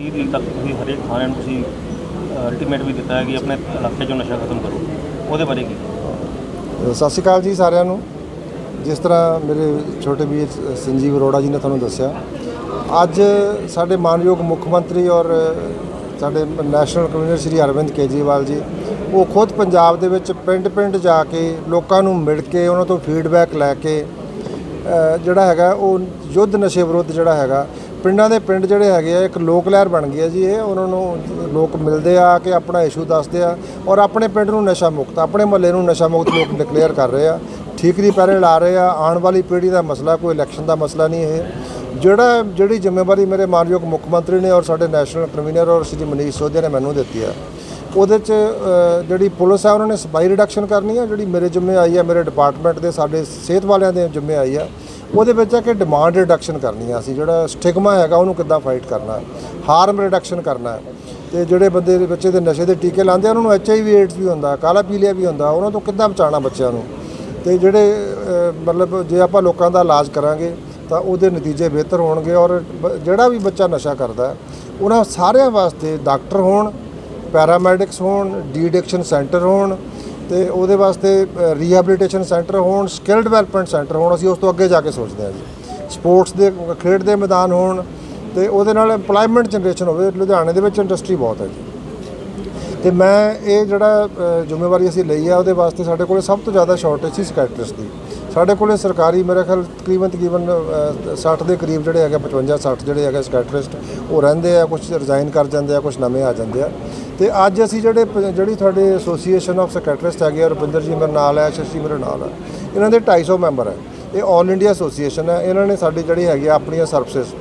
30 ਦਿਨ ਤੱਕ ਤੁਸੀਂ ਹਰੇਕ ਥਾਣੇ ਨੂੰ ਤੁਸੀਂ ਅਲਟੀਮੇਟ ਵੀ ਦਿੱਤਾ ਹੈ ਕਿ ਆਪਣੇ ਇਲਾਕੇ 'ਚੋਂ ਨਸ਼ਾ ਖਤਮ ਕਰੋ। ਉਹਦੇ ਬਾਰੇ ਕੀ? ਸਤਿ ਸ਼੍ਰੀ ਅਕਾਲ ਜੀ ਸਾਰਿਆਂ ਨੂੰ। ਜਿਸ ਤਰ੍ਹਾਂ ਮੇਰੇ ਛੋਟੇ ਵੀਰ ਸੰਜੀਵ ਅਰੋੜਾ ਜੀ ਨੇ ਤੁਹਾਨੂੰ ਦੱਸਿਆ, ਅੱਜ ਸਾਡੇ ਮਾਨਯੋਗ ਮੁੱਖ ਮੰਤਰੀ ਔਰ ਸਾਡੇ ਨੈਸ਼ਨਲ ਕਨਵੀਨਰ ਸ਼੍ਰੀ ਅਰਵਿੰਦ ਕੇਜਰੀਵਾਲ ਜੀ, ਉਹ ਖੁਦ ਪੰਜਾਬ ਦੇ ਵਿੱਚ ਪਿੰਡ-ਪਿੰਡ ਜਾ ਕੇ ਲੋਕਾਂ ਨੂੰ ਮਿਲ ਕੇ, ਉਹਨਾਂ ਤੋਂ ਫੀਡਬੈਕ ਲੈ ਕੇ ਜਿਹੜਾ ਹੈਗਾ ਉਹ ਯੁੱਧ ਨਸ਼ੇ ਵਿਰੁੱਧ ਜਿਹੜਾ ਹੈਗਾ ਪਿੰਡਾਂ ਦੇ ਪਿੰਡ ਜਿਹੜੇ ਹੈਗੇ ਆ, ਇੱਕ ਲੋਕ ਲਹਿਰ ਬਣ ਗਈ ਹੈ ਜੀ ਇਹ। ਉਹਨਾਂ ਨੂੰ ਲੋਕ ਮਿਲਦੇ ਆ ਕਿ ਆਪਣਾ ਇਸ਼ੂ ਦੱਸਦੇ ਆ ਔਰ ਆਪਣੇ ਪਿੰਡ ਨੂੰ ਨਸ਼ਾ ਮੁਕਤ, ਆਪਣੇ ਮਹੱਲੇ ਨੂੰ ਨਸ਼ਾ ਮੁਕਤ ਲੋਕ ਡਿਕਲੇਅਰ ਕਰ ਰਹੇ ਆ। ਠੀਕਰੀ ਪੈਰੇ ਲਾ ਰਹੇ ਆ। ਆਉਣ ਵਾਲੀ ਪੀੜ੍ਹੀ ਦਾ ਮਸਲਾ, ਕੋਈ ਇਲੈਕਸ਼ਨ ਦਾ ਮਸਲਾ ਨਹੀਂ ਇਹ। ਜਿਹੜਾ, ਜਿਹੜੀ ਜ਼ਿੰਮੇਵਾਰੀ ਮੇਰੇ ਮਾਨਯੋਗ ਮੁੱਖ ਮੰਤਰੀ ਨੇ ਔਰ ਸਾਡੇ ਨੈਸ਼ਨਲ ਕਨਵੀਨਰ ਔਰ ਸ਼੍ਰੀ ਮਨੀਸ਼ ਸੋਧਿਆ ਨੇ ਮੈਨੂੰ ਦਿੱਤੀ ਆ, ਉਹਦੇ ਚ ਜਿਹੜੀ ਪੁਲਿਸ ਆ, ਉਹਨਾਂ ਨੇ ਸਪਾਈ ਰਿਡਕਸ਼ਨ ਕਰਨੀ ਆ। ਜਿਹੜੀ ਮੇਰੇ ਜ਼ਿੰਮੇ ਆਈ ਆ, ਮੇਰੇ ਡਿਪਾਰਟਮੈਂਟ ਦੇ, ਸਾਡੇ ਸਿਹਤ ਵਾਲਿਆਂ ਦੇ ਜ਼ਿੰਮੇ ਆਈ ਆ। ਉਹਦੇ ਵਿੱਚ ਆ ਕਿ ਡਿਮਾਂਡ ਰਿਡਕਸ਼ਨ ਕਰਨੀ ਆ ਅਸੀਂ, ਜਿਹੜਾ ਸਟਿਗਮਾ ਹੈਗਾ ਉਹਨੂੰ ਕਿੱਦਾਂ ਫਾਈਟ ਕਰਨਾ ਹੈ ਹਾਰਮ ਰਿਡਕਸ਼ਨ ਕਰਨਾ। ਹੈ ਤੇ ਜਿਹੜੇ ਬੰਦੇ ਦੇ ਬੱਚੇ ਦੇ ਨਸ਼ੇ ਦੇ ਟੀਕੇ ਲਾਉਂਦੇ ਆ, ਉਹਨਾਂ ਨੂੰ ਐਚਆਈਵੀ ਏਡਸ ਵੀ ਹੁੰਦਾ, ਕਾਲਾ ਪੀਲੀਆ ਵੀ ਹੁੰਦਾ, ਉਹਨਾਂ ਤੋਂ ਕਿੱਦਾਂ ਬਚਾਉਣਾ ਬੱਚਿਆਂ ਨੂੰ? ਤੇ ਜਿਹੜੇ ਮਤਲਬ ਜੇ ਆਪਾਂ ਲੋਕਾਂ ਦਾ ਇਲਾਜ ਕਰਾਂਗੇ, ਤਾਂ ਉਹਦੇ ਨਤੀਜੇ ਬਿਹਤਰ ਹੋਣਗੇ ਔਰ ਜਿਹੜਾ ਵੀ ਬੱਚਾ ਨਸ਼ਾ ਕਰਦਾ, ਉਹਨਾਂ ਸਾਰਿਆਂ ਵਾਸਤੇ ਡਾਕਟਰ ਹੋਣ ਪੈਰਾਮੈਡਿਕਸ ਹੋਣ ਡੀ ਐਡਿਕਸ਼ਨ ਸੈਂਟਰ ਹੋਣ ਤੇ ਉਹਦੇ ਵਾਸਤੇ ਰੀਹੈਬਿਲਿਟੇਸ਼ਨ ਸੈਂਟਰ ਹੋਣ ਸਕਿੱਲ ਡਿਵੈਲਪਮੈਂਟ ਸੈਂਟਰ ਹੋਣ, ਅਸੀਂ ਉਸ ਤੋਂ ਅੱਗੇ ਜਾ ਕੇ ਸੋਚਦੇ ਹਾਂ ਜੀ। ਸਪੋਰਟਸ ਦੇ, ਖੇਡ ਦੇ ਮੈਦਾਨ ਹੋਣ ਤੇ ਉਹਦੇ ਨਾਲ EMPLOYMENT ਜਨਰੇਸ਼ਨ ਹੋਵੇ। ਲੁਧਿਆਣੇ ਦੇ ਵਿੱਚ ਇੰਡਸਟਰੀ ਬਹੁਤ ਹੈ ਜੀ। ਤੇ ਮੈਂ ਇਹ ਜਿਹੜਾ ਜ਼ਿੰਮੇਵਾਰੀ ਅਸੀਂ ਲਈ ਆ, ਉਹਦੇ ਵਾਸਤੇ ਸਾਡੇ ਕੋਲ ਸਭ ਤੋਂ ਜ਼ਿਆਦਾ ਸ਼ਾਰਟੇਜ ਸੀ ਸਕਾਇਟਰਿਸਟ ਦੀ। ਸਾਡੇ ਕੋਲੇ ਸਰਕਾਰੀ ਮੇਰੇ ਖਿਆਲ ਤਕਰੀਬਨ ਤਕਰੀਬਨ ਅ, 60 ਦੇ ਕਰੀਬ ਜਿਹੜੇ ਹੈਗੇ 55 60 ਜਿਹੜੇ ਹੈਗੇ ਸਕਾਇਟਰਿਸਟ ਉਹ ਰਹਿੰਦੇ ਆ ਕੁਝ ਰਿਜ਼ਾਈਨ ਕਰ ਜਾਂਦੇ ਆ ਕੁਝ ਨਵੇਂ ਆ ਜਾਂਦੇ ਆ। ਤੇ ਅੱਜ ਅਸੀਂ ਜਿਹੜੇ ਪ- ਜਿਹੜੀ ਤੁਹਾਡੇ ਐਸੋਸੀਏਸ਼ਨ ਆਫ ਸਕਾਇਟਰਿਸਟ ਹੈਗੇ ਆ ਰੁਪਿੰਦਰ ਜੀ ਮੇਰੇ ਨਾਲ ਹੈ ਸ਼ਸ਼ੀ ਮੇਰੇ ਨਾਲ ਹੈ ਇਹਨਾਂ ਦੇ 250 ਮੈਂਬਰ ਹੈ ਇਹ 올 ਇੰਡੀਆ ਐਸੋਸੀਏਸ਼ਨ ਹੈ ਇਹਨਾਂ ਨੇ ਸਾਡੀ ਜਿਹੜੀ ਹੈਗੀ ਆ ਆਪਣੀਆਂ ਸਰਵਿਸਿਜ਼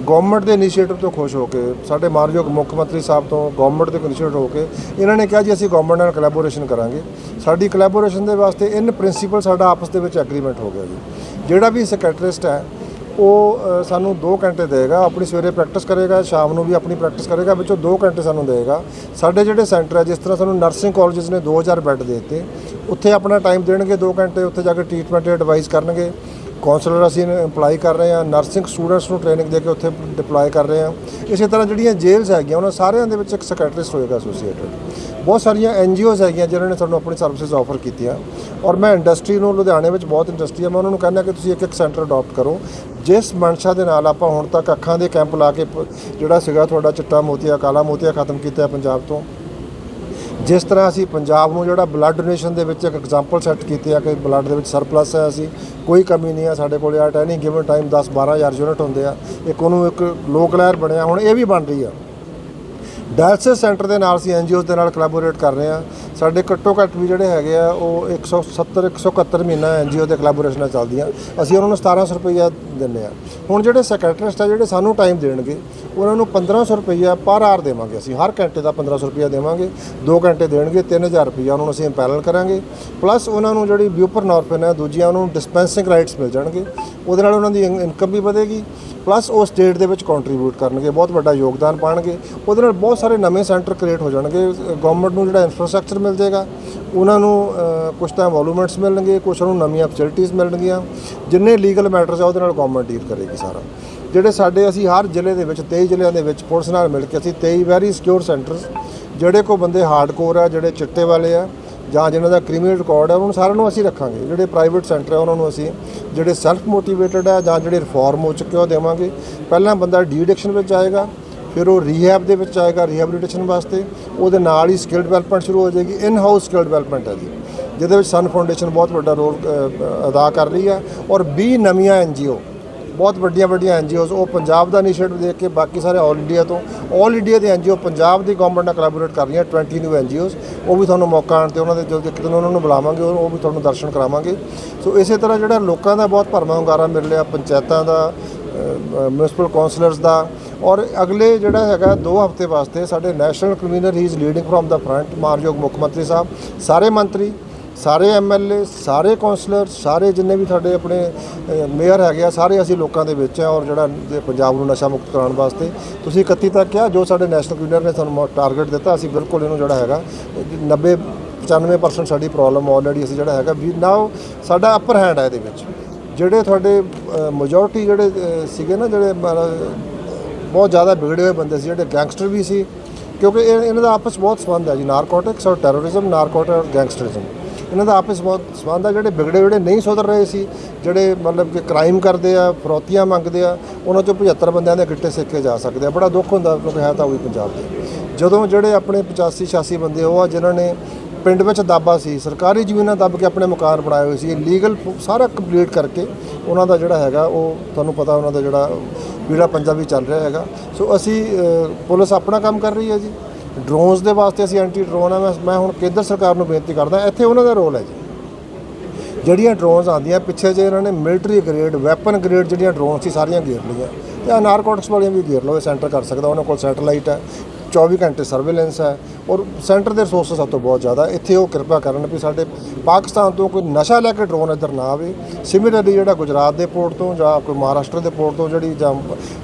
ਗਵਰਨਮੈਂਟ ਦੇ ਇਨੀਸ਼ੀਏਟਿਵ ਤੋਂ ਖੁਸ਼ ਹੋ ਕੇ, ਸਾਡੇ ਮਾਨਯੋਗ ਮੁੱਖ ਮੰਤਰੀ ਸਾਹਿਬ ਤੋਂ ਗਵਰਨਮੈਂਟ ਦੇ ਇਨੀਸ਼ੀਏਟਿਵ ਹੋ ਕੇ, ਇਹਨਾਂ ਨੇ ਕਿਹਾ ਜੀ ਅਸੀਂ ਗਵਰਨਮੈਂਟ ਨਾਲ ਕੋਲੈਬੋਰੇਸ਼ਨ ਕਰਾਂਗੇ। ਸਾਡੀ ਕੋਲੈਬੋਰੇਸ਼ਨ ਦੇ ਵਾਸਤੇ ਇਨ ਪ੍ਰਿੰਸੀਪਲ ਸਾਡਾ ਆਪਸ ਦੇ ਵਿੱਚ ਐਗਰੀਮੈਂਟ ਹੋ ਗਿਆ ਜੀ। ਜਿਹੜਾ ਵੀ ਸੈਕਟਰਿਸਟ ਹੈ, ਉਹ ਸਾਨੂੰ 2 ਘੰਟੇ ਦੇਗਾ, ਆਪਣੀ ਸਵੇਰੇ ਪ੍ਰੈਕਟਿਸ ਕਰੇਗਾ, ਸ਼ਾਮ ਨੂੰ ਵੀ ਆਪਣੀ ਪ੍ਰੈਕਟਿਸ ਕਰੇਗਾ, ਵਿੱਚੋਂ 2 ਘੰਟੇ ਸਾਨੂੰ ਦੇਗਾ। ਸਾਡੇ ਜਿਹੜੇ ਸੈਂਟਰ ਹੈ, ਜਿਸ ਤਰ੍ਹਾਂ ਸਾਨੂੰ ਨਰਸਿੰਗ ਕਾਲਜਸ ਨੇ 2000 ਬੈੱਡ ਦੇ ਦਿੱਤੇ, ਉੱਥੇ ਆਪਣਾ ਟਾਈਮ ਦੇਣਗੇ 2 ਘੰਟੇ, ਉੱਥੇ ਜਾ ਕੇ ਟ੍ਰੀਟਮੈਂਟ ਐਡਵਾਈਸ ਕਰਨਗੇ। ਕਾਉਂਸਲਰ ਅਸੀਂ ਇੰਪਲਾਈ ਕਰ ਰਹੇ ਹਾਂ ਨਰਸਿੰਗ ਸਟੂਡੈਂਟਸ ਨੂੰ ਟ੍ਰੇਨਿੰਗ ਦੇ ਕੇ ਉੱਥੇ ਡਿਪਲੋਏ ਕਰ ਰਹੇ ਹਾਂ। ਇਸੇ ਤਰ੍ਹਾਂ ਜਿਹੜੀਆਂ ਜੇਲਸ ਹੈਗੀਆਂ, ਉਹਨਾਂ ਸਾਰਿਆਂ ਦੇ ਵਿੱਚ ਇੱਕ ਸੈਕਟਰਿਸਟ ਹੋਏਗਾ ਐਸੋਸੀਏਟਡ ਬਹੁਤ ਸਾਰੀਆਂ ਐਨਜੀਓਜ਼ ਹੈਗੀਆਂ ਜਿਨ੍ਹਾਂ ਨੇ ਸਾਨੂੰ ਆਪਣੀ ਸਰਵਿਸਿਜ਼ ਆਫਰ ਕੀਤੀਆਂ। ਔਰ ਮੈਂ ਇੰਡਸਟਰੀ ਨੂੰ ਲੁਧਿਆਣੇ ਵਿੱਚ ਬਹੁਤ ਇੰਡਸਟਰੀ ਹੈ, ਮੈਂ ਉਹਨਾਂ ਨੂੰ ਕਹਿੰਦਾ ਕਿ ਤੁਸੀਂ ਇੱਕ ਇੱਕ ਸੈਂਟਰ ਅਡਾਪਟ ਕਰੋ। ਜਿਸ ਮਨਸ਼ਾ ਦੇ ਨਾਲ ਆਪਾਂ ਹੁਣ ਤੱਕ ਅੱਖਾਂ ਦੇ ਕੈਂਪ ਲਾ ਕੇ ਜਿਹੜਾ ਸੀਗਾ ਤੁਹਾਡਾ ਚਿੱਟਾ ਮੋਤੀਆ, ਕਾਲਾ ਮੋਤੀਆ ਖਤਮ ਕੀਤਾ ਪੰਜਾਬ ਤੋਂ ਜਿਸ ਤਰ੍ਹਾਂ ਅਸੀਂ ਪੰਜਾਬ ਨੂੰ ਜਿਹੜਾ ਬਲੱਡ ਡੋਨੇਸ਼ਨ ਦੇ ਵਿੱਚ ਇੱਕ ਐਗਜ਼ਾਮਪਲ ਸੈੱਟ ਕੀਤੀ ਆ ਕਿ ਬਲੱਡ ਦੇ ਵਿੱਚ ਸਰਪਲਸ ਹੈ ਅਸੀਂ, ਕੋਈ ਕਮੀ ਨਹੀਂ ਆ ਸਾਡੇ ਕੋਲੇ at any given time 10 12000 unit ਹੁੰਦੇ ਆ। ਇੱਕ ਉਹਨੂੰ ਇੱਕ ਲੋਕ ਲਹਿਰ ਬਣਿਆ, ਹੁਣ ਇਹ ਵੀ ਬਣ ਰਹੀ ਆ। ਡਾਇਲਸਿਸ ਸੈਂਟਰ ਦੇ ਨਾਲ ਅਸੀਂ ਐਨਜੀਓਜ਼ ਦੇ ਨਾਲ ਕੋਲੈਬੋਰੇਟ ਕਰ ਰਹੇ ਆ। ਸਾਡੇ ਘੱਟੋ ਘੱਟ ਵੀ ਜਿਹੜੇ ਹੈਗੇ ਆ, ਉਹ 170 171 ਮਹੀਨਾ ਐਨਜੀਓ ਦੇ ਕੋਲੈਬੋਰੇਸ਼ਨਾਂ ਚੱਲਦੀਆਂ। ਅਸੀਂ ਉਹਨਾਂ ਨੂੰ 1700 ਰੁਪਈਆ ਦਿੰਦੇ ਆ। ਹੁਣ ਜਿਹੜੇ ਸੈਕਟਰਿਸਟ ਆ, ਜਿਹੜੇ ਸਾਨੂੰ ਟਾਈਮ ਦੇਣਗੇ ਉਹਨਾਂ ਨੂੰ 1500 ਰੁਪਈਆ ਪਰ ਆਰ ਦੇਵਾਂਗੇ ਅਸੀਂ। ਹਰ ਘੰਟੇ ਦਾ 1500 ਰੁਪਈਆ ਦੇਵਾਂਗੇ। 2 ਘੰਟੇ ਦੇਣਗੇ 3000 ਰੁਪਈਆ ਉਹਨਾਂ ਨੂੰ ਅਸੀਂ ਇੰਪੈਰਲ ਕਰਾਂਗੇ। ਪਲੱਸ ਉਹਨਾਂ ਨੂੰ ਜਿਹੜੀ ਬਿਊਪਰ ਨੌਰਫਿਨ ਹੈ, ਦੂਜੀਆਂ ਉਹਨਾਂ ਨੂੰ ਡਿਸਪੈਂਸਿੰਗ ਰਾਈਟਸ ਮਿਲ ਜਾਣਗੇ। ਉਹਦੇ ਨਾਲ ਉਹਨਾਂ ਦੀ ਇਨਕਮ ਵੀ ਵਧੇਗੀ। ਪਲੱਸ ਉਹ ਸਟੇਟ ਦੇ ਵਿੱਚ ਕੰਟਰੀਬਿਊਟ ਕਰਨਗੇ ਬਹੁਤ ਵੱਡਾ ਯੋਗਦਾਨ ਪਾਣਗੇ। ਉਹਦੇ ਨਾਲ ਬਹੁਤ ਸਾਰੇ ਨਵੇਂ ਸੈਂਟਰ ਕ੍ਰੀਏਟ ਹੋ ਜਾਣਗੇ। ਗਵਰਨਮੈਂਟ ਨੂੰ ਜਿਹੜਾ ਇਨਫਰਾਸਟ੍ਰਕਚਰ ਮਿਲ ਜਾਏਗਾ ਉਹਨਾਂ ਨੂੰ ਅ, ਕੁਛ ਤਾਂ ਵੋਲੂਮੈਂਟਸ ਮਿਲਣਗੇ ਕੁਛ ਨੂੰ ਨਵੀਆਂ ਫੈਸਿਲਿਟੀਆਂ ਮਿਲਣਗੀਆਂ। ਜਿੰਨੇ ਲੀਗਲ ਮੈਟਰਸ ਆ ਉਹਦੇ ਨਾਲ ਗਵਰਨਮੈਂਟ ਡੀਲ ਕਰੇਗੀ ਸਾਰਾ। ਜਿਹੜੇ ਸਾਡੇ ਅਸੀਂ ਹਰ ਜ਼ਿਲ੍ਹੇ ਦੇ ਵਿੱਚ 23 ਜ਼ਿਲ੍ਹਿਆਂ ਦੇ ਵਿੱਚ ਪੁਲਿਸ ਨਾਲ ਮਿਲ ਕੇ ਅਸੀਂ 23 ਵੈਰੀ ਸਿਕਿਉਰ ਸੈਂਟਰਸ ਜਿਹੜੇ ਕੋ ਬੰਦੇ ਹਾਰਡਕੋਰ ਆ ਜਿਹੜੇ ਚਿੱਟੇ ਵਾਲੇ ਆ ਜਾਂ ਜਿਨ੍ਹਾਂ ਦਾ ਕ੍ਰਿਮੀਨਲ ਰਿਕਾਰਡ ਹੈ, ਉਹਨਾਂ ਨੂੰ ਸਾਰਿਆਂ ਨੂੰ ਅਸੀਂ ਰੱਖਾਂਗੇ। ਜਿਹੜੇ ਪ੍ਰਾਈਵੇਟ ਸੈਂਟਰ ਹੈ, ਉਹਨਾਂ ਨੂੰ ਅਸੀਂ ਜਿਹੜੇ ਸੈਲਫ ਮੋਟੀਵੇਟਡ ਹੈ ਜਾਂ ਜਿਹੜੇ ਰਿਫਾਰਮ ਹੋ ਚੁੱਕੇ ਉਹ ਦੇਵਾਂਗੇ। ਪਹਿਲਾਂ ਬੰਦਾ ਡੀ ਐਡਿਕਸ਼ਨ ਵਿੱਚ ਆਏਗਾ, ਫਿਰ ਉਹ ਰੀਹੈਬ ਦੇ ਵਿੱਚ ਆਏਗਾ ਰੀਹੈਬਿਲਿਟੇਸ਼ਨ ਵਾਸਤੇ। ਉਹਦੇ ਨਾਲ ਹੀ ਸਕਿੱਲ ਡਿਵੈਲਪਮੈਂਟ ਸ਼ੁਰੂ ਹੋ ਜਾਏਗੀ। ਇਨ ਹਾਊਸ ਸਕਿੱਲ ਡਿਵੈਲਪਮੈਂਟ ਹੈ ਜੀ, ਜਿਹਦੇ ਵਿੱਚ ਸਨ ਫਾਊਂਡੇਸ਼ਨ ਬਹੁਤ ਵੱਡਾ ਰੋਲ ਅਦਾ ਕਰ ਰਹੀ ਹੈ। ਔਰ 20 ਨਵੀਆਂ ਐਨਜੀਓ ਬਹੁਤ ਵੱਡੀਆਂ ਵੱਡੀਆਂ ਐਨਜੀਓਜ਼ ਉਹ ਪੰਜਾਬ ਦਾ ਇਨੀਸ਼ੀਏਟਿਵ ਦੇਖ ਕੇ ਬਾਕੀ ਸਾਰੇ ਆਲ ਇੰਡੀਆ ਤੋਂ ਆਲ ਇੰਡੀਆ ਦੇ ਐਨਜੀਓ ਪੰਜਾਬ ਦੀ ਗਵਰਨਮੈਂਟ ਨਾਲ ਕੋਲੈਬੋਰੇਟ ਕਰ ਰਹੀਆਂ 20 ਨਿਊ ਐਨਜੀਓਜ਼ ਉਹ ਵੀ ਤੁਹਾਨੂੰ ਮੌਕਾ ਆਉਣ ਤੇ ਉਹਨਾਂ ਦੇ ਜਦੋਂ ਇੱਕ ਦਿਨ ਉਹਨਾਂ ਨੂੰ ਬੁਲਾਵਾਂਗੇ, ਉਹ ਵੀ ਤੁਹਾਨੂੰ ਦਰਸ਼ਨ ਕਰਾਵਾਂਗੇ। ਸੋ ਇਸੇ ਤਰ੍ਹਾਂ ਜਿਹੜਾ ਲੋਕਾਂ ਦਾ ਬਹੁਤ ਭਰਮਾ ਹੁੰਗਾਰਾ ਮਿਲ ਰਿਹਾ, ਪੰਚਾਇਤਾਂ ਦਾ ਮਿਊਨਿਸਪਲ ਕਾਉਂਸਲਰਸ ਦਾ, ਔਰ ਅਗਲੇ ਜਿਹੜਾ ਹੈਗਾ 2 ਹਫ਼ਤੇ ਵਾਸਤੇ ਸਾਡੇ national convener he is leading from the front ਮਾਨਯੋਗ ਮੁੱਖ ਮੰਤਰੀ ਸਾਹਿਬ, ਸਾਰੇ ਮੰਤਰੀ ਸਾਰੇ ਐਮਐਲਏ ਸਾਰੇ ਕਾਉਂਸਲਰ ਸਾਰੇ ਜਿੰਨੇ ਵੀ ਸਾਡੇ ਆਪਣੇ ਮੇਅਰ ਹੈਗੇ ਆ, ਸਾਰੇ ਅਸੀਂ ਲੋਕਾਂ ਦੇ ਵਿੱਚ ਆ ਔਰ ਜਿਹੜਾ ਜੇ ਪੰਜਾਬ ਨੂੰ ਨਸ਼ਾ ਮੁਕਤ ਕਰਾਉਣ ਵਾਸਤੇ। ਤੁਸੀਂ 31 ਤੱਕ ਕਿਹਾ, ਜੋ ਸਾਡੇ ਨੈਸ਼ਨਲ ਕਨਵੀਨਰ ਨੇ ਸਾਨੂੰ ਟਾਰਗੇਟ ਦਿੱਤਾ, ਅਸੀਂ ਬਿਲਕੁਲ ਇਹਨੂੰ ਜਿਹੜਾ ਹੈਗਾ 90 95% ਸਾਡੀ ਪ੍ਰੋਬਲਮ ਆਲਰੇਡੀ ਅਸੀਂ ਜਿਹੜਾ ਹੈਗਾ, ਵੀ ਨਾਓ ਸਾਡਾ ਅਪਰ ਹੈਂਡ ਹੈ ਇਹਦੇ ਵਿੱਚ। ਜਿਹੜੇ ਤੁਹਾਡੇ ਮੈਜੋਰਟੀ ਜਿਹੜੇ ਸੀਗੇ ਨਾ, ਜਿਹੜੇ ਬਹੁਤ ਜ਼ਿਆਦਾ ਵਿਗੜੇ ਹੋਏ ਬੰਦੇ ਸੀ, ਜਿਹੜੇ ਗੈਂਗਸਟਰ ਵੀ ਸੀ, ਕਿਉਂਕਿ ਇਹ, ਇਹਨਾਂ ਦਾ ਆਪਸ 'ਚ ਬਹੁਤ ਸੰਬੰਧ ਹੈ ਜੀ ਨਾਰਕੋਟਿਕਸ ਔਰ ਟੈਰੋਰਿਜ਼ਮ ਨਾਰਕੋਟਿਕ ਔਰ ਗੈਂਗਸਟਰਿਜ਼ਮ ਇਹਨਾਂ ਦਾ ਆਪਸ 'ਚ ਸੰਬੰਧ ਹੈ ਜਿਹੜੇ ਵਿਗੜੇ ਜਿਹੜੇ ਨਹੀਂ ਸੁਧਰ ਰਹੇ ਸੀ, ਜਿਹੜੇ ਮਤਲਬ ਕਿ ਕ੍ਰਾਈਮ ਕਰਦੇ ਆ, ਫਰੋਤੀਆਂ ਮੰਗਦੇ ਆ, ਉਹਨਾਂ ਚੋਂ 75 ਬੰਦਿਆਂ ਦੇ ਗਿੱਟੇ ਸਿੱਖੇ ਜਾ ਸਕਦੇ ਆ। ਬੜਾ ਦੁੱਖ ਹੁੰਦਾ ਕਿਉਂਕਿ ਹੈ ਤਾਂ ਉਹੀ ਪੰਜਾਬ ਦੇ। ਜਦੋਂ ਜਿਹੜੇ ਆਪਣੇ 85 86 ਬੰਦੇ, ਉਹ ਆ ਜਿਨ੍ਹਾਂ ਨੇ ਪਿੰਡ ਵਿੱਚ ਦਾਬਾ ਸੀ, ਸਰਕਾਰੀ ਜ਼ਮੀਨਾਂ ਦੱਬ ਕੇ ਆਪਣੇ ਮਕਾਨ ਬਣਾਏ ਹੋਏ ਸੀ ਲੀਗਲ ਸਾਰਾ ਕੰਪਲੀਟ ਕਰਕੇ ਉਹਨਾਂ ਦਾ ਜਿਹੜਾ ਹੈਗਾ, ਉਹ ਤੁਹਾਨੂੰ ਪਤਾ ਉਹਨਾਂ ਦਾ ਜਿਹੜਾ ਵੀੜਾ ਪੰਜਾਬੀ ਚੱਲ ਰਿਹਾ ਹੈਗਾ। ਸੋ ਅਸੀਂ ਪੁਲਿਸ ਆਪਣਾ ਕੰਮ ਕਰ ਰਹੀ ਹੈ ਜੀ। ਡਰੋਨਸ ਦੇ ਵਾਸਤੇ ਅਸੀਂ ਐਂਟੀ ਡਰੋਨ ਆ, ਮੈਂ ਮੈਂ ਹੁਣ ਕੇਂਦਰ ਸਰਕਾਰ ਨੂੰ ਬੇਨਤੀ ਕਰਦਾ, ਇੱਥੇ ਉਹਨਾਂ ਦਾ ਰੋਲ ਹੈ ਜੀ। ਜਿਹੜੀਆਂ ਡਰੋਨਸ ਆਉਂਦੀਆਂ, ਪਿੱਛੇ ਜੇ ਇਹਨਾਂ ਨੇ ਮਿਲਟਰੀ ਗ੍ਰੇਡ ਵੈਪਨ ਗ੍ਰੇਡ ਜਿਹੜੀਆਂ ਡਰੋਨਸ ਸੀ, ਸਾਰੀਆਂ ਗੇਰ ਲਈਆਂ। ਤੇ ਨਾਰਕੋਟਿਕਸ ਵਾਲੀਆਂ ਵੀ ਗੇਰ ਲਓ, ਇਹ ਸੈਂਟਰ ਕਰ ਸਕਦਾ, ਉਹਨਾਂ ਕੋਲ ਸੈਟੇਲਾਈਟ ਹੈ। 24 ਘੰਟੇ ਸਰਵੇਲੈਂਸ ਹੈ ਔਰ ਸੈਂਟਰ ਦੇ ਰਿਸੋਰਸਸ ਸਭ ਤੋਂ ਬਹੁਤ ਜ਼ਿਆਦਾ ਇੱਥੇ ਉਹ ਕਿਰਪਾ ਕਰਨ ਵੀ ਸਾਡੇ ਪਾਕਿਸਤਾਨ ਤੋਂ ਕੋਈ ਨਸ਼ਾ ਲੈ ਕੇ ਡਰੋਨ ਇੱਧਰ ਨਾ ਆਵੇ। ਸਿਮਿਲਰਲੀ ਜਿਹੜਾ ਗੁਜਰਾਤ ਦੇ ਪੋਰਟ ਤੋਂ ਜਾਂ ਕੋਈ ਮਹਾਰਾਸ਼ਟਰ ਦੇ ਪੋਰਟ ਤੋਂ ਜਿਹੜੀ ਜਾਂ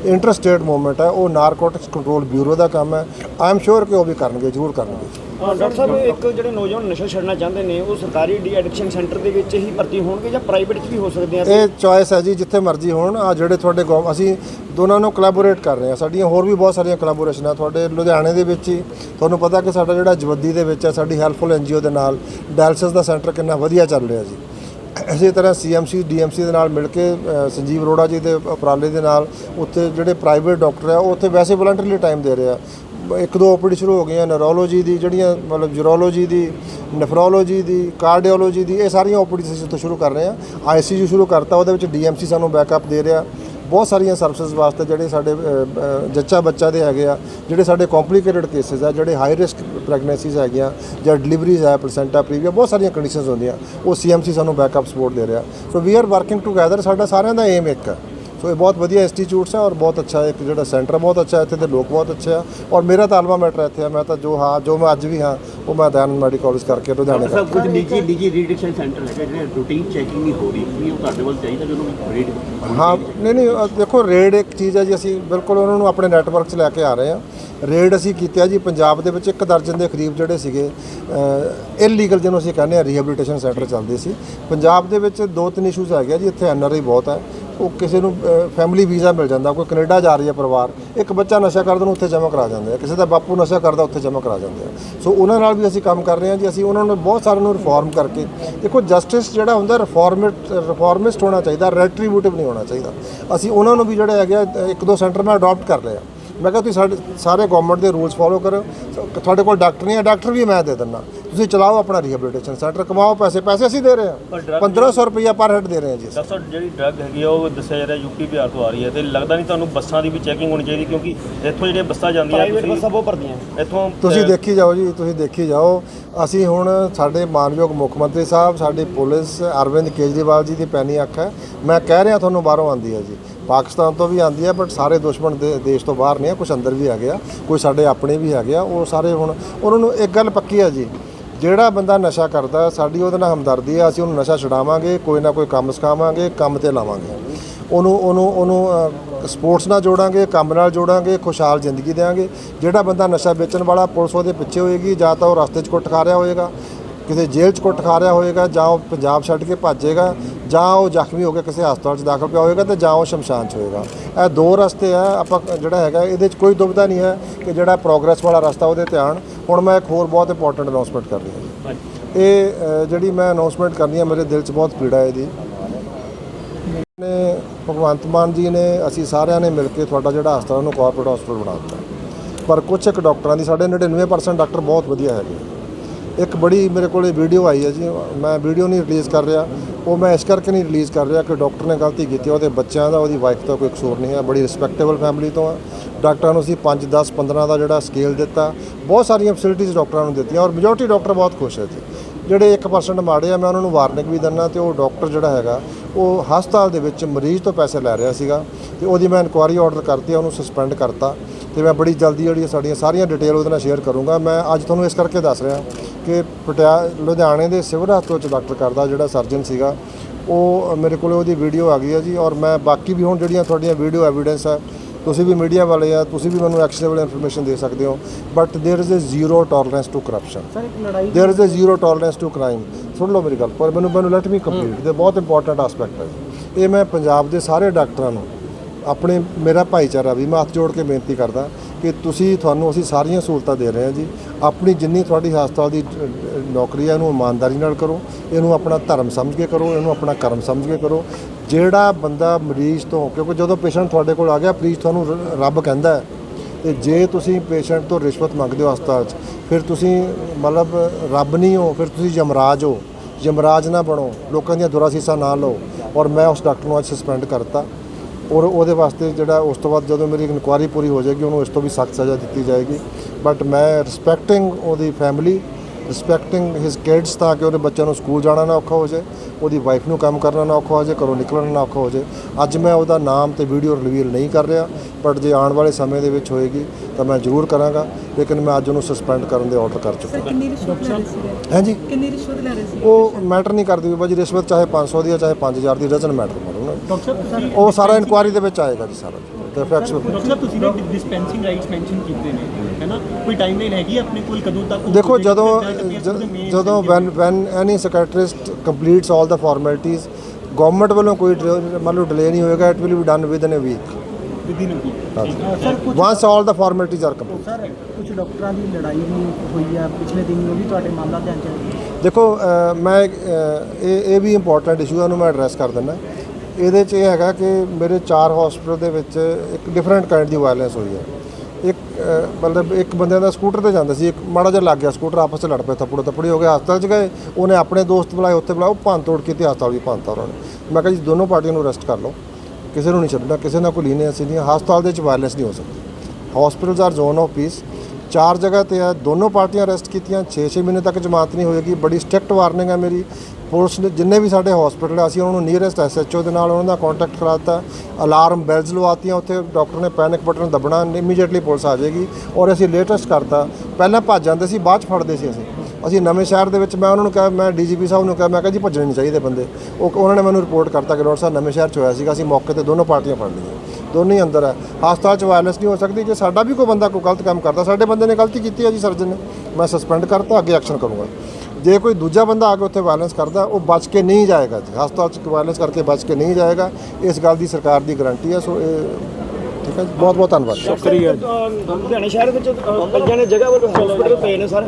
ਇੰਟਰਸਟੇਟ ਮੂਵਮੈਂਟ ਹੈ, ਉਹ ਨਾਰਕੋਟਿਕਸ ਕੰਟਰੋਲ ਬਿਊਰੋ ਦਾ ਕੰਮ ਹੈ। ਆਈ ਐਮ ਸ਼ੋਰ ਕਿ ਉਹ ਵੀ ਕਰਨਗੇ, ਜ਼ਰੂਰ ਕਰਨਗੇ। ਹਾਂ, ਡਾਕਟਰ ਸਾਹਿਬ ਇੱਕ ਜਿਹੜੇ ਨੌਜਵਾਨ ਨਸ਼ਾ ਛੱਡਣਾ ਚਾਹੁੰਦੇ ਨੇ ਉਹ ਸਰਕਾਰੀ ਡੀ ਐਡਿਕਸ਼ਨ ਸੈਂਟਰ ਦੇ ਵਿੱਚ ਹੀ ਭਰਤੀ ਹੋਣਗੇ ਜਾਂ ਪ੍ਰਾਈਵੇਟ 'ਚ ਵੀ ਹੋ ਸਕਦੇ ਆ? ਇਹ ਚੋਇਸ ਹੈ ਜੀ ਜਿੱਥੇ ਮਰਜ਼ੀ ਹੋਣ। ਆ ਜਿਹੜੇ ਤੁਹਾਡੇ ਗੌ ਅਸੀਂ ਦੋਨਾਂ ਨੂੰ ਕੋਲੈਬੋਰੇਟ ਕਰ ਰਹੇ ਹਾਂ। ਸਾਡੀਆਂ ਹੋਰ ਵੀ ਬਹੁਤ ਸਾਰੀਆਂ ਕੋਲੈਬੋਰੇਸ਼ਨ ਤੁਹਾਡੇ ਲੁਧਿਆਣੇ ਦੇ ਵਿੱਚ ਹੀ ਤੁਹਾਨੂੰ ਪਤਾ ਕਿ ਸਾਡਾ ਜਿਹੜਾ ਜਵੱਦੀ ਦੇ ਵਿੱਚ ਹੈ ਸਾਡੀ ਹੈਲਪਫੁਲ ਐਨਜੀਓ ਦੇ ਨਾਲ ਡਾਇਲਸਿਸ ਦਾ ਸੈਂਟਰ ਕਿੰਨਾ ਵਧੀਆ ਚੱਲ ਰਿਹਾ ਜੀ। ਇਸੇ ਤਰ੍ਹਾਂ ਸੀਐਮਸੀ ਡੀਐਮਸੀ ਦੇ ਨਾਲ ਮਿਲ ਕੇ ਸੰਜੀਵ ਅਰੋੜਾ ਜੀ ਦੇ ਉਪਰਾਲੇ ਦੇ ਨਾਲ ਉੱਥੇ ਜਿਹੜੇ ਪ੍ਰਾਈਵੇਟ ਡਾਕਟਰ ਆ ਉਹ ਉੱਥੇ ਵੈਸੇ ਵਲੰਟਰੀਲੀ ਟਾਈਮ ਦੇ ਰਹੇ ਆ। ਇੱਕ ਦੋ ਓਪੀਡੀ ਸ਼ੁਰੂ ਹੋ ਗਈਆਂ ਨਰੋਲੋਜੀ ਦੀ ਜਿਹੜੀਆਂ ਮਤਲਬ ਜੂਰੋਲੋਜੀ ਦੀ ਨੈਫਰੋਲੋਜੀ ਦੀ ਕਾਰਡੀਓਲੋਜੀ ਦੀ, ਇਹ ਸਾਰੀਆਂ ਓਪੀਡੀ ਅਸੀਂ ਉੱਥੇ ਸ਼ੁਰੂ ਕਰ ਰਹੇ ਹਾਂ। ਆਈਸੀਯੂ ਸ਼ੁਰੂ ਕਰਤਾ, ਉਹਦੇ ਵਿੱਚ ਡੀਐਮਸੀ ਸਾਨੂੰ ਬੈਕਅਪ ਦੇ ਰਿਹਾ। ਬਹੁਤ ਸਾਰੀਆਂ ਸਰਵਿਸਿਜ਼ ਵਾਸਤੇ ਜਿਹੜੇ ਸਾਡੇ ਜੱਚਾ ਬੱਚਾ ਦੇ ਹੈਗੇ ਆ, ਜਿਹੜੇ ਸਾਡੇ ਕੰਪਲਿਕੇਟਡ ਕੇਸਿਸ ਆ, ਜਿਹੜੇ ਹਾਈ ਰਿਸਕ ਪ੍ਰੈਗਨੈਂਸੀਜ਼ ਹੈਗੀਆਂ, ਜਾਂ ਡਿਲੀਵਰੀਜ਼ ਹੈ ਪਲਸੈਂਟਾ ਪ੍ਰੀਵੀਆ ਬਹੁਤ ਸਾਰੀਆਂ ਕੰਡੀਸ਼ਨਸ ਹੁੰਦੀਆਂ। ਉਹ ਸੀਐਮਸੀ ਸਾਨੂੰ ਬੈਕਅਪ ਸਪੋਰਟ ਦੇ ਰਿਹਾ। So we are working together ਸਾਡਾ ਸਾਰਿਆਂ ਦਾ ਏਮ ਇੱਕ ਹੈ। ਸੋ ਇਹ ਬਹੁਤ ਵਧੀਆ ਇੰਸਟੀਚਿਊਟਸ ਹੈ ਔਰ ਬਹੁਤ ਅੱਛਾ ਇੱਕ ਜਿਹੜਾ ਸੈਂਟਰ ਬਹੁਤ ਅੱਛਾ ਹੈ ਇੱਥੇ ਦੇ ਲੋਕ ਬਹੁਤ ਅੱਛੇ ਆ। ਔਰ ਮੇਰਾ ਤਾਂ ਅਲਵਾ ਮੈਟਰ ਇੱਥੇ ਆ। ਮੈਂ ਤਾਂ ਜੋ ਹਾਂ ਜੋ ਮੈਂ ਅੱਜ ਵੀ ਹਾਂ ਉਹ ਮੈਂ ਦੈਨ ਮੈਡੀਕਲ ਕਾਲਜ ਕਰਕੇ ਲੁਧਿਆਣੇ ਦਾ ਸਭ ਕੁਝ ਨਿੱਜੀ ਨਿੱਜੀ ਰੀਡਿਕਸ਼ਨ ਸੈਂਟਰ ਹੈਗਾ ਜਿਹੜੇ ਰੂਟੀਨ ਚੈਕਿੰਗ ਨਹੀਂ ਹੋ ਰਹੀ। ਕੀ ਉਹ ਤੁਹਾਡੇ ਵੱਲ ਚਾਹੀਦਾ ਵੀ ਉਹਨੂੰ ਹਾਂ ਨਹੀਂ ਨਹੀਂ ਦੇਖੋ ਰੇਡ ਇੱਕ ਚੀਜ਼ ਹੈ ਜੀ ਅਸੀਂ ਬਿਲਕੁਲ ਉਹਨਾਂ ਨੂੰ ਆਪਣੇ ਨੈਟਵਰਕ 'ਚ ਲੈ ਕੇ ਆ ਰਹੇ ਹਾਂ। ਰੇਡ ਅਸੀਂ ਕੀਤਾ ਜੀ ਪੰਜਾਬ ਦੇ ਵਿੱਚ ਇੱਕ ਦਰਜਨ ਦੇ ਕਰੀਬ ਜਿਹੜੇ ਸੀਗੇ ਇਲੀਗਲ ਜਿਹਨੂੰ ਅਸੀਂ ਕਹਿੰਦੇ ਆ ਰੀਹੈਬਿਲਿਟੇਸ਼ਨ ਸੈਂਟਰ ਚੱਲਦੇ ਸੀ। ਪੰਜਾਬ ਦੇ ਵਿੱਚ ਦੋ ਤਿੰਨ ਇਸ਼ੂਜ਼ ਆ ਗਿਆ ਜੀ ਇੱਥੇ ਐਨਆਰਆਈ ਬਹੁਤ ਹੈ। ਉਹ ਕਿਸੇ ਨੂੰ ਫੈਮਿਲੀ ਵੀਜ਼ਾ ਮਿਲ ਜਾਂਦਾ ਕੋਈ ਕੈਨੇਡਾ ਜਾ ਰਹੀ ਹੈ ਪਰਿਵਾਰ ਇੱਕ ਬੱਚਾ ਨਸ਼ਾ ਕਰਦਾ ਨੂੰ ਉੱਥੇ ਜਮ੍ਹਾਂ ਕਰਾ ਜਾਂਦੇ ਆ ਕਿਸੇ ਦਾ ਬਾਪੂ ਨਸ਼ਾ ਕਰਦਾ ਉੱਥੇ ਜਮ੍ਹਾਂ ਕਰਾ ਜਾਂਦੇ ਆ। ਸੋ ਉਹਨਾਂ ਨਾਲ ਵੀ ਅਸੀਂ ਕੰਮ ਕਰ ਰਹੇ ਹਾਂ ਜੀ ਅਸੀਂ ਉਹਨਾਂ ਨੂੰ ਬਹੁਤ ਸਾਰਿਆਂ ਨੂੰ ਰਿਫਾਰਮ ਕਰਕੇ ਦੇਖੋ ਜਸਟਿਸ ਜਿਹੜਾ ਹੁੰਦਾ ਰਿਫਾਰਮਿਟ ਰਿਫਾਰਮਿਸਟ ਹੋਣਾ ਚਾਹੀਦਾ ਰੈਟਰੀਬਿਊਟਿਵ ਨਹੀਂ ਹੋਣਾ ਚਾਹੀਦਾ। ਅਸੀਂ ਉਹਨਾਂ ਨੂੰ ਵੀ ਜਿਹੜੇ ਹੈਗੇ ਆ, ਇੱਕ ਦੋ ਸੈਂਟਰ ਮੈਂ ਅਡਾਪਟ ਕਰ ਲਿਆ। ਮੈਂ ਕਿਹਾ ਤੁਸੀਂ ਸਾਡੇ ਸਾਰੇ ਗਵਰਨਮੈਂਟ ਦੇ ਰੂਲਸ ਫੋਲੋ ਕਰੋ ਤੁਹਾਡੇ ਕੋਲ ਡਾਕਟਰ ਨਹੀਂ ਹੈ ਡਾਕਟਰ ਵੀ ਮੈਂ ਦੇ ਦਿੰਦਾ। ਤੁਸੀਂ ਚਲਾਓ ਆਪਣਾ ਰੀਹੈਬਿਲਿਟੇਸ਼ਨ ਸੈਂਟਰ ਕਮਾਓ ਪੈਸੇ ਪੈਸੇ ਅਸੀਂ ਦੇ ਰਹੇ ਪਰ ਹਾਂ drug- 1500 ਰੁਪਈਆ ਪਰ ਹੈਡ ਦੇ ਰਹੇ ਹਾਂ ਜੀ ਅਸੀਂ। ਡਾਕਟਰ ਸਾਹਿਬ ਜਿਹੜੀ ਡਰੱਗ ਹੈਗੀ ਆ ਉਹ ਦੱਸਿਆ ਜਾ ਰਿਹਾ ਯੂਪੀ ਬਿਹਾਰ ਤੋਂ ਆ ਰਹੀ ਹੈ ਤੇ ਲੱਗਦਾ ਨਹੀਂ ਤੁਹਾਨੂੰ ਬੱਸਾਂ ਦੀ ਵੀ ਚੈਕਿੰਗ ਹੋਣੀ ਚਾਹੀਦੀ ਕਿਉਂਕਿ ਇੱਥੋਂ ਜਿਹੜੀਆਂ ਬੱਸਾਂ ਜਾਂਦੀਆਂ ਪ੍ਰਾਈਵੇਟ ਬੱਸਾਂ ਬਹੁਤ ਭਰਤੀਆਂ ਇੱਥੋਂ ਤੁਸੀਂ ਦੇਖੀ ਜਾਓ ਜੀ ਤੁਸੀਂ ਦੇਖੀ ਜਾਓ। ਅਸੀਂ ਹੁਣ ਸਾਡੇ ਮਾਨਯੋਗ ਮੁੱਖ ਮੰਤਰੀ ਸਾਹਿਬ ਸਾਡੀ ਪੁਲਿਸ ਅਰਵਿੰਦ ਕੇਜਰੀਵਾਲ ਜੀ ਦੀ ਪੈਣੀ ਅੱਖ ਹੈ। ਮੈਂ ਕਹਿ ਰਿਹਾ ਤੁਹਾਨੂੰ ਬਾਹਰੋਂ ਆਉਂਦੀ ਹੈ ਜੀ। ਪਾਕਿਸਤਾਨ ਤੋਂ ਵੀ ਆਉਂਦੀ ਹੈ ਬਟ ਸਾਰੇ ਦੁਸ਼ਮਣ ਦੇ ਦੇਸ਼ ਤੋਂ ਬਾਹਰ ਨਹੀਂ ਆ ਕੁਝ ਅੰਦਰ ਵੀ ਹੈਗੇ ਆ ਕੋਈ ਸਾਡੇ ਆਪਣੇ ਵੀ ਹੈਗੇ ਆ ਉਹ ਸਾਰੇ ਹੁਣ ਉਹਨਾਂ ਨੂੰ ਇੱਕ ਗੱਲ ਪੱਕੀ ਹੈ ਜੀ। ਜਿਹੜਾ ਬੰਦਾ ਨਸ਼ਾ ਕਰਦਾ, ਸਾਡੀ ਉਹਦੇ ਨਾਲ ਹਮਦਰਦੀ ਹੈ, ਅਸੀਂ ਉਹਨੂੰ ਨਸ਼ਾ ਛਡਾਵਾਂਗੇ, ਕੋਈ ਨਾ ਕੋਈ ਕੰਮ ਸਿਖਾਵਾਂਗੇ, ਕੰਮ ਤੇ ਲਾਵਾਂਗੇ। ਉਹਨੂੰ ਉਹਨੂੰ ਉਹਨੂੰ ਸਪੋਰਟਸ ਨਾਲ ਜੋੜਾਂਗੇ, ਕੰਮ ਨਾਲ ਜੋੜਾਂਗੇ, ਖੁਸ਼ਹਾਲ ਜ਼ਿੰਦਗੀ ਦੇਵਾਂਗੇ ਜਿਹੜਾ ਬੰਦਾ ਨਸ਼ਾ ਵੇਚਣ ਵਾਲਾ ਪੁਲਿਸ ਉਹਦੇ ਪਿੱਛੇ ਹੋਏਗੀ ਜਾਂ ਤਾਂ ਉਹ ਰਸਤੇ 'ਚ ਕੁੱਟ ਖਾ ਰਿਹਾ ਹੋਏਗਾ। ਕਿਸੇ ਜੇਲ੍ਹ 'ਚ ਕੁੱਟ ਖਾ ਰਿਹਾ ਹੋਏਗਾ ਜਾਂ ਉਹ ਪੰਜਾਬ ਛੱਡ ਕੇ ਭੱਜੇਗਾ ਜਾਂ ਉਹ ਜ਼ਖਮੀ ਹੋ ਕੇ ਕਿਸੇ ਹਸਪਤਾਲ 'ਚ ਦਾਖਲ ਪਿਆ ਹੋਏਗਾ ਤੇ ਜਾਂ ਉਹ ਸ਼ਮਸ਼ਾਨ 'ਚ ਹੋਏਗਾ। ਇਹ ਦੋ ਰਸਤੇ ਆ ਆਪਾਂ ਜਿਹੜਾ ਹੈਗਾ ਇਹਦੇ 'ਚ ਕੋਈ ਦੁਬਿਧਾ ਨਹੀਂ ਹੈ ਕਿ ਜਿਹੜਾ ਪ੍ਰੋਗਰੈਸ ਵਾਲਾ ਰਸਤਾ ਉਹਦੇ ਧਿਆਨ ਹੁਣ ਮੈਂ ਇੱਕ ਹੋਰ ਬਹੁਤ ਇੰਪੋਰਟੈਂਟ ਅਨਾਉਂਸਮੈਂਟ ਕਰ ਰਹੀ। ਇਹ ਜਿਹੜੀ ਮੈਂ ਅਨਾਉਂਸਮੈਂਟ ਕਰਨੀ ਹੈ ਮੇਰੇ ਦਿਲ 'ਚ ਬਹੁਤ ਪੀੜਾ ਹੈ ਇਹਦੀ। ਨੇ ਭਗਵੰਤ ਮਾਨ ਜੀ ਨੇ ਅਸੀਂ ਸਾਰਿਆਂ ਨੇ ਮਿਲ ਕੇ ਤੁਹਾਡਾ ਜਿਹੜਾ ਹਸਪਤਾਲ ਉਹਨੂੰ ਕਾਰਪੋਰੇਟ ਹਸਪਤਾਲ ਬਣਾ ਦਿੱਤਾ। ਪਰ ਕੁਝ ਇੱਕ ਡਾਕਟਰਾਂ ਦੀ ਸਾਡੇ 99% ਡਾਕਟਰ ਬਹੁਤ ਵਧੀਆ ਹੈਗੇ। ਇੱਕ ਬੜੀ ਮੇਰੇ ਕੋਲੇ ਵੀਡੀਓ ਆਈ ਹੈ ਜੀ, ਮੈਂ ਵੀਡੀਓ ਨਹੀਂ ਰਿਲੀਜ਼ ਕਰ ਰਿਹਾ। ਉਹ ਮੈਂ ਇਸ ਕਰਕੇ ਨਹੀਂ ਰਿਲੀਜ਼ ਕਰ ਰਿਹਾ ਕਿ ਡਾਕਟਰ ਨੇ ਗਲਤੀ ਕੀਤੀ ਉਹਦੇ ਬੱਚਿਆਂ ਦਾ, ਉਹਦੀ ਵਾਈਫ ਦਾ ਕੋਈ ਕਸੂਰ ਨਹੀਂ ਹੈ, ਬੜੀ ਰਿਸਪੈਕਟੇਬਲ ਫੈਮਿਲੀ ਤੋਂ ਆ। ਡਾਕਟਰਾਂ ਨੂੰ ਅਸੀਂ 5 10 15 ਦਾ ਜਿਹੜਾ ਸਕੇਲ ਦਿੱਤਾ, ਬਹੁਤ ਸਾਰੀਆਂ ਫੈਸਿਲਿਟੀਜ਼ ਡਾਕਟਰਾਂ ਨੂੰ ਦਿੱਤੀਆਂ, ਔਰ ਮੈਜੋਰਟੀ ਡਾਕਟਰ ਬਹੁਤ ਖੁਸ਼ ਹੈ ਜੀ। ਜਿਹੜੇ 1% ਮਾੜੇ ਆ, ਮੈਂ ਉਹਨਾਂ ਨੂੰ ਵਾਰਨਿੰਗ ਵੀ ਦਿੰਦਾ ਤੇ ਉਹ ਡਾਕਟਰ ਜਿਹੜਾ ਹੈਗਾ, ਉਹ ਹਸਪਤਾਲ ਦੇ ਵਿੱਚ ਮਰੀਜ਼ ਤੋਂ ਪੈਸੇ ਲੈ ਰਿਹਾ ਸੀਗਾ ਤੇ ਉਹਦੀ ਮੈਂ ਇਨਕੁਆਰੀ ਆਰਡਰ ਕਰਤੀ ਉਹਨੂੰ ਸਸਪੈਂਡ ਕਰਤਾ ਤੇ ਮੈਂ ਬੜੀ ਜਲਦੀ ਜਿਹੜੀ ਸਾਡੀਆਂ ਸਾਰੀਆਂ ਡਿਟੇਲ ਉਹਦੇ ਨਾਲ ਸ਼ੇਅਰ ਕਰੂੰਗਾ। ਮੈਂ ਅੱਜ ਤੁਹਾਨੂੰ ਇਸ ਕਰਕੇ ਦੱਸ ਰਿਹਾ ਕਿ ਪਟਿਆ ਲੁਧਿਆਣੇ ਦੇ ਸਿਵਲ ਹਸਪਤਾਲ ਚ ਡਾਕਟਰ ਕਰਦਾ ਜਿਹੜਾ ਸਰਜਨ ਸੀਗਾ ਉਹ ਮੇਰੇ ਕੋਲੇ ਉਹਦੀ ਵੀਡੀਓ ਆ ਗਈ ਹੈ ਜੀ ਔਰ ਮੈਂ ਬਾਕੀ ਵੀ ਹੁਣ ਜਿਹੜੀਆਂ ਤੁਹਾਡੀਆਂ ਵੀਡੀਓ ਐਵੀਡੈਂਸ ਹੈ ਤੁਸੀਂ ਵੀ ਮੀਡੀਆ ਵਾਲੇ ਆ ਤੁਸੀਂ ਵੀ ਮੈਨੂੰ ਐਕਸ਼ਨੇਬਲ ਇਨਫੋਰਮੇਸ਼ਨ ਦੇ ਸਕਦੇ ਹੋ but there is a zero tolerance to corruption sir ਇੱਕ ਲੜਾਈ there is a zero tolerance to crime ਸੁਣ ਲਓ ਮੇਰੀ ਗੱਲ ਪਰ ਮੈਨੂੰ ਮੈਨੂੰ ਲੈਟ ਮੀ ਕੰਪਲੀਟ ਇਹ ਬਹੁਤ ਇੰਪੋਰਟੈਂਟ ਐਸਪੈਕਟ ਹੈ ਜੀ। ਇਹ ਮੈਂ ਪੰਜਾਬ ਦੇ ਸਾਰੇ ਡਾਕਟਰਾਂ ਨੂੰ ਆਪਣੇ ਮੇਰਾ ਭਾਈਚਾਰਾ ਵੀ ਮੈਂ ਹੱਥ ਜੋੜ ਕੇ ਬੇਨਤੀ ਕਰਦਾ ਕਿ ਤੁਸੀਂ ਤੁਹਾਨੂੰ ਅਸੀਂ ਸਾਰੀਆਂ ਸਹੂਲਤਾਂ ਦੇ ਰਹੇ ਹਾਂ ਜੀ। ਆਪਣੀ ਜਿੰਨੀ ਤੁਹਾਡੀ ਹਸਪਤਾਲ ਦੀ ਨੌਕਰੀ ਹੈ, ਇਹਨੂੰ ਇਮਾਨਦਾਰੀ ਨਾਲ ਕਰੋ। ਇਹਨੂੰ ਆਪਣਾ ਧਰਮ ਸਮਝ ਕੇ ਕਰੋ, ਇਹਨੂੰ ਆਪਣਾ ਕਰਮ ਸਮਝ ਕੇ ਕਰੋ। ਜਿਹੜਾ ਬੰਦਾ ਮਰੀਜ਼ ਤੋਂ, ਕਿਉਂਕਿ ਜਦੋਂ ਪੇਸ਼ੈਂਟ ਤੁਹਾਡੇ ਕੋਲ ਆ ਗਿਆ ਪਲੀਜ਼ ਤੁਹਾਨੂੰ ਰ- ਰੱਬ ਕਹਿੰਦਾ ਹੈ। ਤੇ ਜੇ ਤੁਸੀਂ ਪੇਸ਼ੈਂਟ ਤੋਂ ਰਿਸ਼ਵਤ ਮੰਗਦੇ ਹੋ ਹਸਪਤਾਲ 'ਚ, ਫਿਰ ਤੁਸੀਂ ਮਤਲਬ ਰੱਬ ਨਹੀਂ ਹੋ, ਫਿਰ ਤੁਸੀਂ ਯਮਰਾਜ ਹੋ। ਯਮਰਾਜ ਨਾ ਬਣੋ। ਲੋਕਾਂ ਦੀਆਂ ਦੁਰਾਸੀਸਾਂ ਨਾ ਲਓ। ਔਰ ਮੈਂ ਉਸ ਡਾਕਟਰ ਨੂੰ ਅੱਜ ਸਸਪੈਂਡ ਕਰਤਾ। ਔਰ ਉਹਦੇ ਵਾਸਤੇ ਜਿਹੜਾ ਉਸ ਤੋਂ ਬਾਅਦ ਜਦੋਂ ਮੇਰੀ ਇਨਕੁਆਇਰੀ ਪੂਰੀ ਹੋ ਜਾਏਗੀ, ਉਹਨੂੰ ਇਸ ਤੋਂ ਵੀ ਸਖਤ ਸਜ਼ਾ ਦਿੱਤੀ ਜਾਏਗੀ। ਬਟ ਮੈਂ ਰਿਸਪੈਕਟਿੰਗ ਉਹਦੀ ਫੈਮਿਲੀ ਰਿਸਪੈਕਟਿੰਗ ਹਿਸ ਕਿਡਸ ਤਾਂ ਕਿ ਉਹਦੇ ਬੱਚਿਆਂ ਨੂੰ ਸਕੂਲ ਜਾਣਾ ਨਾ ਔਖਾ ਹੋ ਜਾਏ ਉਹਦੀ ਵਾਈਫ ਨੂੰ ਕੰਮ ਕਰਨਾ ਨਾ ਔਖਾ ਹੋ ਜਾਏ ਘਰੋਂ ਨਿਕਲਣਾ ਨਾ ਔਖਾ ਹੋ ਜਾਏ। ਅੱਜ ਮੈਂ ਉਹਦਾ ਨਾਮ ਤੇ ਵੀਡੀਓ ਰਿਵੀਲ ਨਹੀਂ ਕਰ ਰਿਹਾ ਬਟ ਜੇ ਆਉਣ ਵਾਲੇ ਸਮੇਂ ਦੇ ਵਿੱਚ ਹੋਏਗੀ ਤਾਂ ਮੈਂ ਜ਼ਰੂਰ ਕਰਾਂਗਾ ਲੇਕਿਨ ਮੈਂ ਅੱਜ ਉਹਨੂੰ ਸਸਪੈਂਡ ਕਰਨ ਦੇ ਆਰਡਰ ਕਰ ਚੁੱਕਾ। ਕਿੰਨੀ ਰਿਸ਼ਵਤ ਲੈ ਰਹੇ ਸੀ? ਹਾਂਜੀ? ਕਿੰਨੀ ਰਿਸ਼ਵਤ ਲੈ ਰਹੇ ਸੀ? ਉਹ ਮੈਟਰ ਨਹੀਂ ਕਰਦੀ ਭਾਜੀ ਰਿਸ਼ਵਤ ਚਾਹੇ 500 ਦੀ ਹੈ ਚਾਹੇ 5000 ਦੀ ਡਜ਼ਨ ਮੈਟਰ ਕਰੂਗਾ ਡਾਕਟਰ ਸਾਹਿਬ ਤੁਸੀਂ ਉਹ ਸਾਰਾ ਇਨਕੁਆਇਰੀ ਦੇ ਵਿੱਚ ਆਏਗਾ ਜੀ ਸਾਰਾ। ਤੇ। ਫੈਕਟਸ ਡਾਕਟਰ ਸਾਹਿਬ ਤੁਸੀਂ ਨੇ ਡਿਸਪੈਂਸਿੰਗ ਰਾਈਟਸ ਮੈਂਸ਼ਨ ਕੀਤੇ ਨੇ ਹੈ ਨਾ ਕੋਈ ਟਾਈਮਲਾਈਨ ਹੈਗੀ ਆਪਣੇ ਕੋਲ ਕਦੋਂ ਤੱਕ ਦੇਖੋ ਜਦੋਂ ਜਦੋਂ when when any ਸੈਕਟਰਿਸਟ completes all the formalities government ਵੱਲੋਂ ਕੋਈ ਮੰਨ ਲਓ ਡਿਲੇ ਨਹੀਂ ਹੋਏਗਾ it will be done within a week once all the formalities are complete sir ਕੁਝ ਡਾਕਟਰਾਂ ਦੀ ਲੜਾਈ ਵੀ ਹੋਈ ਆ ਪਿਛਲੇ ਦਿਨ ਉਹ ਵੀ ਤੁਹਾਡੇ ਮਾਮਲਾ ਧਿਆਨ ਚ ਆਇਆ ਦੇਖੋ ਮੈਂ ਇਹ ਇਹ ਵੀ ਇੰਪੋਰਟੈਂਟ ਇਸ਼ੂ ਹੈ ਉਹਨੂੰ ਮੈਂ ਐਡਰੈਸ ਕਰ ਦਿੰਦਾ। ਇਹਦੇ 'ਚ ਇਹ ਹੈਗਾ ਕਿ ਮੇਰੇ ਚਾਰ ਹਸਪੀਟਲ ਦੇ ਵਿੱਚ ਇੱਕ ਡਿਫਰੈਂਟ ਕਾਈਂਡ ਦੀ ਵਾਇਲੈਂਸ ਹੋਈ ਹੈ। ਇੱਕ ਮਤਲਬ ਇੱਕ ਬੰਦੇ ਦਾ ਸਕੂਟਰ ਤੇ ਜਾਂਦਾ ਸੀ, ਇੱਕ ਮਾੜਾ ਜਿਹਾ ਲੱਗ ਗਿਆ ਸਕੂਟਰ ਆਪਸ 'ਚ ਲੜ ਪਏ, ਥੱਪੜੋ ਥੱਪੜੀ ਹੋ ਗਏ ਹਸਪਤਾਲ 'ਚ ਗਏ, ਉਹਨੇ ਆਪਣੇ ਦੋਸਤ ਬੁਲਾਏ, ਉੱਥੇ ਬੁਲਾਇਆ ਉਹ ਭੰਨ ਤੋੜ ਕੀਤੀ, ਹਸਪਤਾਲ ਵੀ ਭੰਨਤਾ ਉਹਨਾਂ ਨੇ ਮੈਂ ਕਿਹਾ ਜੀ, ਦੋਨੋਂ ਪਾਰਟੀਆਂ ਨੂੰ ਅਰੈਸਟ ਕਰ ਲਓ, ਕਿਸੇ ਨੂੰ ਨਹੀਂ ਛੱਡਣਾ, ਕਿਸੇ ਨਾਲ ਕੋਈ ਲੀਨੀਅੰਸੀ ਨਹੀਂ ਹਸਪਤਾਲ ਦੇ ਵਿੱਚ ਵਾਇਲੈਂਸ ਨਹੀਂ ਹੋ ਸਕਦੀ। Hospitals are zone of peace ਚਾਰ ਜਗ੍ਹਾ ਤੇ ਹੈ, ਦੋਨੋਂ ਪਾਰਟੀਆਂ ਅਰੈਸਟ ਕੀਤੀਆਂ 6-6 ਮਹੀਨੇ ਤੱਕ ਜਮਾਤ ਨਹੀਂ ਹੋਏਗੀ। ਬੜੀ ਸਟ੍ਰਿਕਟ ਵਾਰਨਿੰਗ ਹੈ ਮੇਰੀ। ਪੁਲਿਸ ਨੇ ਜਿੰਨੇ ਵੀ ਸਾਡੇ ਹਸਪੀਟਲ ਆ ਅਸੀਂ ਉਹਨਾਂ ਨੂੰ ਨੀਅਰੈਸਟ ਐਸਐਚਓ ਦੇ ਨਾਲ ਉਹਨਾਂ ਦਾ ਕੰਟੈਕਟ ਕਰਾ ਦਿੱਤਾ। ਅਲਾਰਮ ਬੈਲਸ ਲਵਾਤੀਆਂ ਉੱਥੇ। ਡਾਕਟਰ ਨੇ ਪੈਨਿਕ ਬਟਨ ਦਬਣਾ ਇਮੀਡੀਏਟਲੀ ਪੁਲਿਸ ਆ ਜਾਏਗੀ ਔਰ ਅਸੀਂ ਲੇਟੈਸਟ ਕਰਤਾ। ਪਹਿਲਾਂ ਭੱਜ ਜਾਂਦੇ ਸੀ, ਬਾਅਦ ਚ ਫੜਦੇ ਸੀ ਅਸੀਂ। ਅਸੀਂ ਨਵੇਂ ਸ਼ਹਿਰ ਦੇ ਵਿੱਚ ਮੈਂ ਉਹਨਾਂ ਨੂੰ ਕਿਹਾ, ਮੈਂ ਡੀਜੀਪੀ ਸਾਹਿਬ ਨੂੰ ਕਿਹਾ, ਮੈਂ ਕਿਹਾ ਜੀ ਭੱਜਣੇ ਨਹੀਂ ਚਾਹੀਦੇ ਬੰਦੇ। ਉਹ, ਉਹਨਾਂ ਨੇ ਮੈਨੂੰ ਰਿਪੋਰਟ ਕਰਤਾ ਕਿ ਡਾਕਟਰ ਸਾਹਿਬ ਨਵੇਂ ਸ਼ਹਿਰ ਚ ਹੋਇਆ ਸੀਗਾ, ਅਸੀਂ ਮੌਕੇ ਤੇ ਦੋਨੋਂ ਪਾਰਟੀਆਂ ਫੜ ਲਈਆਂ। ਦੋਨੇ ਹੀ ਅੰਦਰ ਹੈ। ਹਸਪਤਾਲ ਚ ਵਾਇਰਲੈਸ ਨਹੀਂ ਹੋ ਸਕਦੀ ਜੇ ਸਾਡਾ ਵੀ ਕੋਈ ਬੰਦਾ ਕੋਈ ਗਲਤ ਕੰਮ ਕਰਦਾ। ਸਾਡੇ ਬੰਦੇ ਨੇ ਗਲਤੀ ਕੀਤੀ ਹੈ ਜੀ ਸਰਜਨ ਨੇ। ਮੈਂ ਸਸਪੈਂਡ ਕਰਤਾ ਅੱਗੇ ਐਕਸ਼ਨ ਕਰੂੰਗਾ। ਜੇ ਕੋਈ ਦੂਜਾ ਬੰਦਾ ਆ ਕੇ ਉੱਥੇ ਵਾਇਲੈਂਸ ਕਰਦਾ ਉਹ ਬਚ ਕੇ ਨਹੀਂ ਜਾਏਗਾ ਜੀ। ਹਸਪਤਾਲ ਚ ਵਾਇਲੈਂਸ ਕਰਕੇ ਬਚ ਕੇ ਨਹੀਂ ਜਾਏਗਾ। ਇਸ ਗੱਲ ਦੀ ਸਰਕਾਰ ਦੀ ਗਾਰੰਟੀ ਹੈ ਸੋ ਇਹ ਠੀਕ ਹੈ ਜੀ। ਬਹੁਤ ਬਹੁਤ ਧੰਨਵਾਦ। ਸ਼ੁਕਰੀਆ ਲੁਧਿਆਣਾ ਸ਼ਹਿਰ ਵਿੱਚ ਅ, ਪੰਜਾਂ ਨੇ ਜਗ੍ਹਾ ਵੱਲੋਂ ਹਸਪੀਟਲ ਪਏ ਨੇ ਸਰ।